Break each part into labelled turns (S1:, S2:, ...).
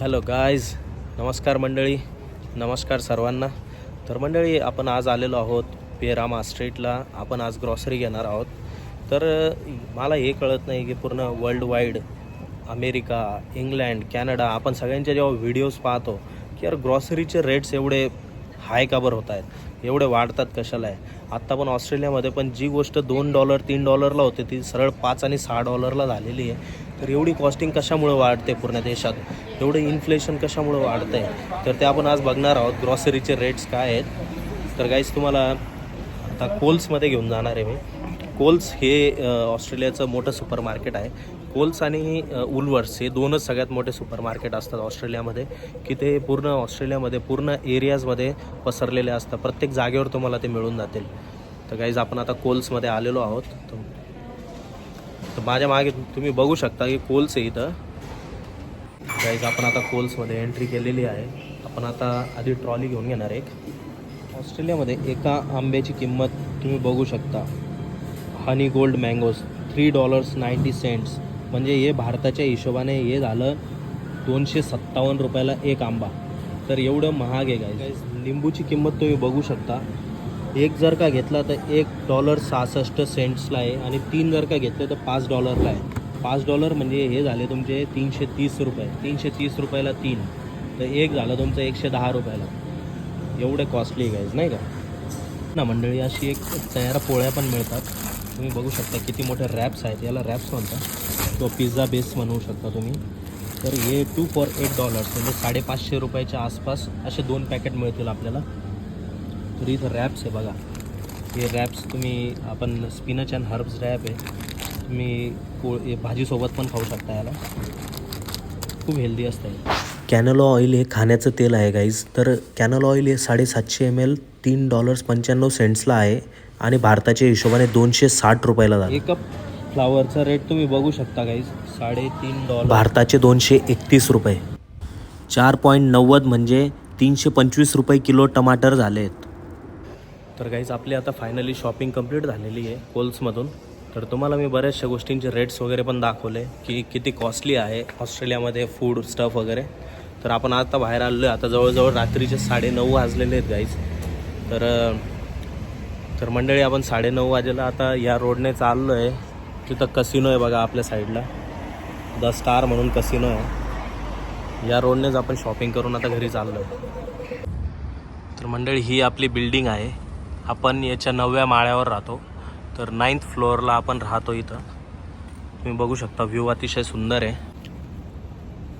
S1: Hello guys नमस्कार मंडळी नमस्कार सर्वांना. तर मंडळी आपण आज आलेलो आहोत पेरामा स्ट्रीटला. आपण आज ग्रॉसरी घेणार आहोत. तर मला हे कळत नाही की पूर्ण world wide America England Canada आपण सगळ्यांचे जेव्हा व्हिडिओज पाहतो की यार ग्रॉसरीचे रेट्स एवढे हाय का बरं होत आहेत एवढे वाढतात कशाला आहे? आत्ता पण ऑस्ट्रेलियामध्ये पण जी गोष्ट दोन डॉलर तीन डॉलरला होते ती सरळ पाच आणि सहा डॉलरला झालेली आहे. तर एवढी कॉस्टिंग कशामुळे वाढते पूर्ण देशात? एवढं इन्फ्लेशन कशामुळं वाढतं आहे तर ते आपण आज बघणार आहोत. ग्रॉसरीचे रेट्स काय आहेत? तर गाईज तुम्हाला आता कोल्समध्ये घेऊन जाणार आहे मी. कोल्स हे ऑस्ट्रेलियाचं मोठं सुपर मार्केट आहे. कोल्स आणि उलवर्स उल्वर्स हे दोनच सगळ्यात मोठे सुपर मार्केट असतात ऑस्ट्रेलियामध्ये की ते पूर्ण ऑस्ट्रेलियामध्ये पूर्ण एरियाजमध्ये पसरलेले असतात. प्रत्येक जागेवर तुम्हाला ते मिळून जातील. तर गाईज आपण आता कोल्समध्ये आलेलो आहोत. तर तर माझ्या मागे तुम्ही बघू शकता की कोल्स आहे इथं. गाईज आपण आता कोल्समध्ये एंट्री केलेली आहे. आपण आता आधी ट्रॉली घेऊन घेणार एक. ऑस्ट्रेलियामध्ये एका आंब्याची किंमत तुम्ही बघू शकता. Honey gold mangoes three dollars ninety cents म्हणजे हे भारताच्या हिशोबाने हे झालं दोनशे सत्तावन्न रुपयाला एक आंबा. तर एवढं महाग आहे गाईज लिंबूची किंमत तुम्ही बघू शकता. एक जर का घेतला तर एक डॉलर सहासष्ट सेंट्सला आहे आणि तीन जर का घेतले तर पाच डॉलरला आहे. पाच डॉलर म्हणजे हे झाले तुमचे तीनशे तीस रुपये. तीनशे तीस रुपयाला तीन. तर एक झालं तुमचं एकशे दहा रुपयाला. एवढे कॉस्टली गाईज नाही का? ना मंडळी अशी एक तयार पोळ्या पण मिळतात. तुम्ही बघू शकता किती मोठे रॅप्स आहेत. याला रॅप्स म्हणतात. किंवा पिझ्झा बेस बनवू शकता तुम्ही. तर हे टू फॉर एट डॉलर्स म्हणजे साडेपाचशे रुपयाच्या आसपास असे दोन पॅकेट मिळतील आपल्याला. तर इथं रॅप्स आहे बघा. हे रॅप्स तुम्ही आपण स्पिनच अँड हर्ब्स रॅप आहे. तुम्ही पोळ भाजीसोबत पण खाऊ शकता याला. खूप हेल्दी असतं कॅनल ऑइल हे खाण्याचं तेल आहे गाईज तर कॅनल ऑइल हे साडेसातशे एम एल तीन डॉलर्स पंच्याण्णव सेंट्सला आहे आणि भारताच्या हिशोबाने दोनशे साठ रुपयाला झालं एक कप फ्लावरचा रेट तुम्ही बघू शकता गाईज साडेतीन डॉलर भारताचे दोनशे एकतीस रुपये. चार पॉईंट नव्वद म्हणजे तीनशे पंचवीस रुपये किलो टमाटर झाले आहेत तर गाईज आपली आता फायनली शॉपिंग कंप्लीट झालेली आहे कोल्समधून. तर तुम्हाला मी बऱ्याचशा गोष्टींचे रेट्स वगैरे पण दाखवले की किती कॉस्टली आहे ऑस्ट्रेलियामध्ये फूड स्टफ वगैरे. तर आपण आता बाहेर आलेलो आहे आता जवळजवळ रात्रीचे साडेनऊ वाजलेले आहेत गाईज तर तर मंडळी आपण साडेनऊ वाजेला आता या रोडने चाललो आहे तिथं कसिनो आहे बघा आपल्या साईडला द स्टार म्हणून कसिनो आहे. या रोडनेच आपण शॉपिंग करून आता घरी चाललो आहे तर मंडळी ही आपली बिल्डिंग आहे. आपण याच्या नवव्या माळ्यावर राहतो. तर नाईन्थ फ्लोअरला आपण राहतो इथं. तुम्ही बघू शकता व्ह्यू अतिशय सुंदर आहे.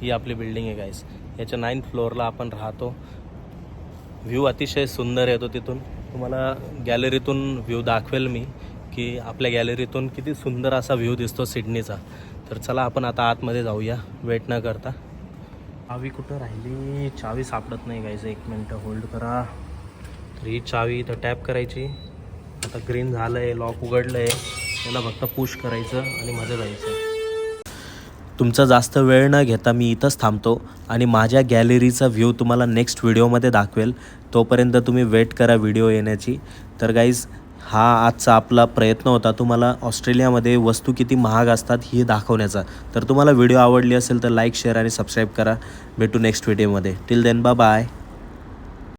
S1: ही आपली बिल्डिंग आहे गाईस याच्या नाईन्थ फ्लोअरला आपण राहतो. व्ह्यू अतिशय सुंदर येतो तिथून. तुम्हाला गॅलरीतून व्ह्यू दाखवेल मी की आपल्या गॅलरीतून किती सुंदर असा व्ह्यू दिसतो सिडनीचा तर चला आपण आता आतमध्ये जाऊया वेट न करता. चावी कुठं राहिली? चावी सापडत नाही गायचं एक मिनटं होल्ड करा. तर ही चावी इथं टॅप करायची. आता ग्रीन झालं आहे लॉक उघडलं आहे त्याला फक्त पुश करायचं आणि मध्ये जायचं. तुमचा जास्त वेळ न घेता मी इथंच थांबतो आणि माझ्या गॅलरीचा व्ह्यू तुम्हाला नेक्स्ट व्हिडिओमध्ये दाखवेल. तोपर्यंत तुम्ही वेट करा व्हिडिओ येण्याची. तर गाईज हा आजचा आपला प्रयत्न होता तुम्हाला ऑस्ट्रेलियामध्ये वस्तू किती महाग असतात हे दाखवण्याचा. तर तुम्हाला व्हिडिओ आवडली असेल तर लाईक शेअर आणि सबस्क्राईब करा. भेटू नेक्स्ट व्हिडिओमध्ये टिल देन बा बाय